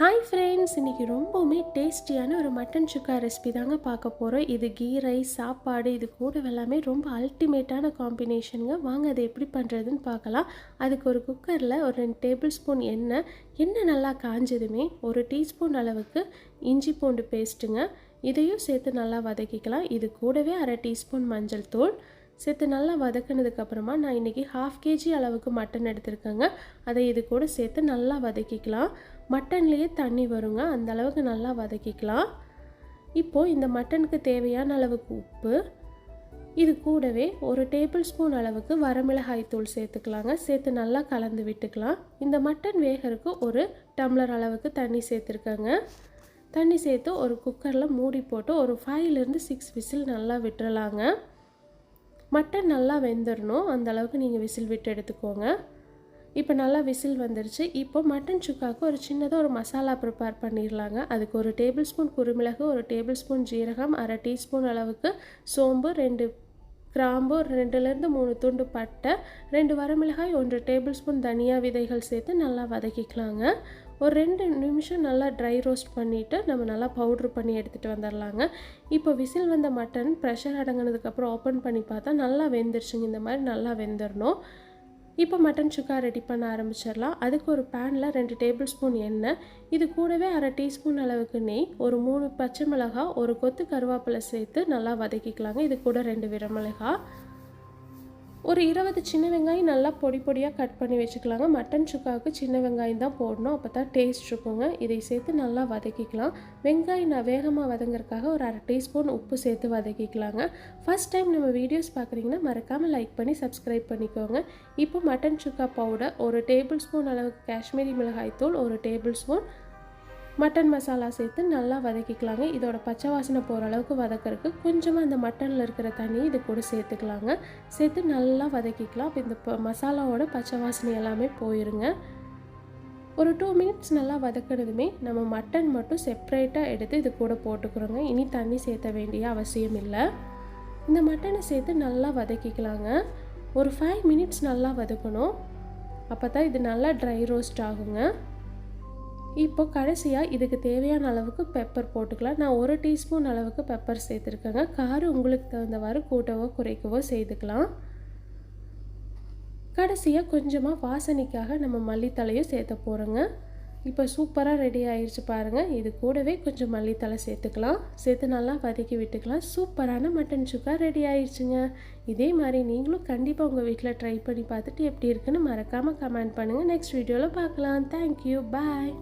Hi friends இன்றைக்கி ரொம்பவுமே டேஸ்டியான ஒரு மட்டன் சுக்கா ரெசிபி தாங்க பார்க்க போகிறோம் இது கீ ரைஸ் சாப்பாடு இது கூட எல்லாமே ரொம்ப அல்டிமேட்டான காம்பினேஷனுங்க வாங்க அதை எப்படி பண்ணுறதுன்னு பார்க்கலாம். அதுக்கு ஒரு குக்கரில் ஒரு ரெண்டு டேபிள் ஸ்பூன் எண்ணெய். எண்ணெய் நல்லா காஞ்சதுமே ஒரு டீஸ்பூன் அளவுக்கு இஞ்சி பூண்டு பேஸ்ட்டுங்க இதையும் சேர்த்து நல்லா வதக்கிக்கலாம். இது கூடவே அரை டீஸ்பூன் மஞ்சள் தூள். சேர்த்து நல்லா வதக்கினதுக்கப்புறமா நான் இன்றைக்கி ஹாஃப் கேஜி அளவுக்கு மட்டன் எடுத்திருக்கேங்க. அதை இது கூட சேர்த்து நல்லா வதக்கிக்கலாம். மட்டன்லேயே தண்ணி வருங்க. அந்த அளவுக்கு நல்லா வதக்கிக்கலாம். இப்போது இந்த மட்டனுக்கு தேவையான அளவுக்கு உப்பு. இது கூடவே ஒரு டேபிள் ஸ்பூன் அளவுக்கு வரமிளகாய் தூள் சேர்த்துக்கலாங்க. சேர்த்து நல்லா கலந்து விட்டுக்கலாம். இந்த மட்டன் வேகருக்கு ஒரு டம்ளர் அளவுக்கு தண்ணி சேர்த்துருக்கேங்க. தண்ணி சேர்த்து ஒரு குக்கரில் மூடி போட்டு ஒரு ஃபைவ்லேருந்து சிக்ஸ் விசில் நல்லா விட்டுறலாங்க. மட்டன் நல்லா வெந்துடணும் அந்த அளவுக்கு நீங்கள் விசில் விட்டு எடுத்துக்கோங்க. இப்போ நல்லா விசில் வந்துருச்சு. இப்போ மட்டன் சுக்காவுக்கு ஒரு சின்னதாக ஒரு மசாலா ப்ரிப்பேர் பண்ணிடலாங்க அதுக்கு ஒரு டேபிள் ஸ்பூன் குருமிளகு ஒரு டேபிள் ஸ்பூன் ஜீரகம் அரை டீஸ்பூன் அளவுக்கு சோம்பு ரெண்டு கிராம்பு ரெண்டுலேருந்து மூணு துண்டு பட்டை ரெண்டு வரமிளகாய் ஒன்று டேபிள் ஸ்பூன் தனியா விதைகள் சேர்த்து நல்லா வதக்கிக்கலாங்க. ஒரு ரெண்டு நிமிஷம் நல்லா ட்ரை ரோஸ்ட் பண்ணிவிட்டு நம்ம நல்லா பவுட்ரு பண்ணி எடுத்துகிட்டு வந்துடலாங்க இப்போ விசில் வந்த மட்டன் ப்ரெஷர் அடங்கினதுக்கப்புறம் ஓப்பன் பண்ணி பார்த்தா நல்லா வெந்துருச்சுங்க. இந்த மாதிரி நல்லா வெந்துடணும் இப்போ மட்டன் சுக்கா ரெடி பண்ண ஆரம்பிச்சிடலாம். அதுக்கு ஒரு பேனில் ரெண்டு டேபிள் ஸ்பூன் எண்ணெய் இது கூடவே அரை டீஸ்பூன் அளவுக்கு நெய் ஒரு மூணு பச்சை மிளகாய் ஒரு கொத்து கருவேப்பிலை சேர்த்து நல்லா வதக்கிக்கலாங்க. இது கூட ரெண்டு விரமிளகாய் ஒரு இருபது சின்ன வெங்காயம் நல்லா பொடி பொடியாக கட் பண்ணி வச்சுக்கலாங்க. மட்டன் சுக்காவுக்கு சின்ன வெங்காயம் தான் போடணும். அப்போ தான் டேஸ்ட் இருக்குங்க. இதை சேர்த்து நல்லா வதக்கிக்கலாம். வெங்காயம் நான் வேகமாக வதங்குறதுக்காக ஒரு அரை டீஸ்பூன் உப்பு சேர்த்து வதக்கிக்கலாங்க. ஃபஸ்ட் டைம் நம்ம வீடியோஸ் பார்க்குறீங்கன்னா மறக்காமல் லைக் பண்ணி சப்ஸ்கிரைப் பண்ணிக்கோங்க. இப்போ மட்டன் சுக்கா பவுடர் ஒரு டேபிள் ஸ்பூன் அளவுக்கு காஷ்மீரி மிளகாய் தூள் ஒரு டேபிள் ஸ்பூன் மட்டன் மசாலா சேர்த்து நல்லா வதக்கிக்கலாங்க. இதோட பச்சை வாசனை போகிற அளவுக்கு வதக்கிறதுக்கு கொஞ்சமாக அந்த மட்டனில் இருக்கிற தண்ணி இது கூட சேர்த்துக்கலாங்க. சேர்த்து நல்லா வதக்கிக்கலாம். இப்போ இந்த மசாலாவோட பச்சை வாசனை எல்லாமே போயிருங்க. ஒரு டூ மினிட்ஸ் நல்லா வதக்கிறதுமே நம்ம மட்டன் மட்டும் செப்ரேட்டாக எடுத்து இது கூட போட்டுக்கிறோங்க. இனி தண்ணி சேர்த்த வேண்டிய அவசியம் இல்லை. இந்த மட்டனை சேர்த்து நல்லா வதக்கிக்கலாங்க. ஒரு ஃபைவ் மினிட்ஸ் நல்லா வதக்கணும். அப்போ தான் இது நல்லா ட்ரை ரோஸ்ட் ஆகுங்க. இப்போ கடைசியாக இதுக்கு தேவையான அளவுக்கு பெப்பர் போட்டுக்கலாம். நான் ஒரு டீஸ்பூன் அளவுக்கு பெப்பர் சேர்த்துருக்கேங்க. காரம் உங்களுக்கு தகுந்தவாறு கூட்டவோ குறைக்கவோ செய்துக்கலாம் கடைசியாக கொஞ்சமாக வாசனைக்காக நம்ம மல்லித்தலையும் சேர்த்த போகிறோங்க இப்போ சூப்பராக ரெடி ஆயிடுச்சு பாருங்கள் இது கூடவே கொஞ்சம் மல்லித்தலை சேர்த்துக்கலாம். சேர்த்து நல்லா வதக்கி விட்டுக்கலாம். சூப்பரான மட்டன் சுக்கா ரெடி ஆயிடுச்சுங்க இதே மாதிரி நீங்களும் கண்டிப்பாக உங்கள் வீட்டில் ட்ரை பண்ணி பார்த்துட்டு எப்படி இருக்குன்னு மறக்காமல் கமெண்ட் பண்ணுங்கள் நெக்ஸ்ட் வீடியோவில் பார்க்கலாம். Thank you bye